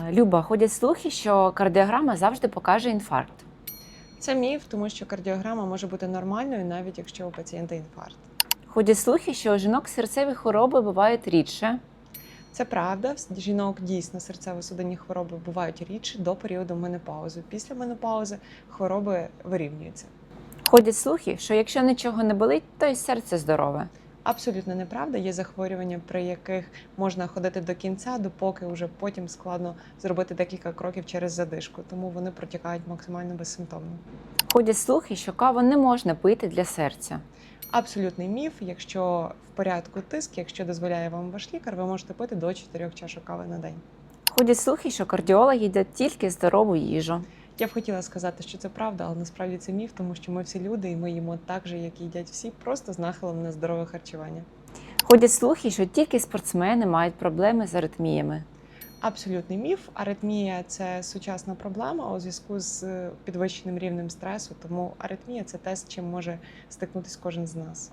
Е, Люба, ходять слухи, що кардіограма завжди покаже інфаркт. Це міф, тому що кардіограма може бути нормальною, навіть якщо у пацієнта інфаркт. Ходять слухи, що у жінок серцеві хвороби бувають рідше. Це правда. Жінок дійсно серцево-судинні хвороби бувають рідше до періоду менопаузи. Після менопаузи хвороби вирівнюються. Ходять слухи, що якщо нічого не болить, то й серце здорове. Абсолютно неправда. Є захворювання, при яких можна ходити до кінця, допоки вже потім складно зробити декілька кроків через задишку, тому вони протікають максимально безсимптомно. Ходять слухи, що каву не можна пити для серця. Абсолютний міф. Якщо в порядку тиск, якщо дозволяє вам ваш лікар, ви можете пити до 4 чашок кави на день. Ходять слухи, що кардіологи їдять тільки здорову їжу. Я б хотіла сказати, що це правда, але насправді це міф, тому що ми всі люди і ми їмо так же, як їдять всі, просто з нахилом на здорове харчування. Ходять слухи, що тільки спортсмени мають проблеми з аритміями. Абсолютний міф. Аритмія це сучасна проблема у зв'язку з е, підвищеним рівнем стресу. Тому аритмія це те, з чим може стикнутися кожен з нас.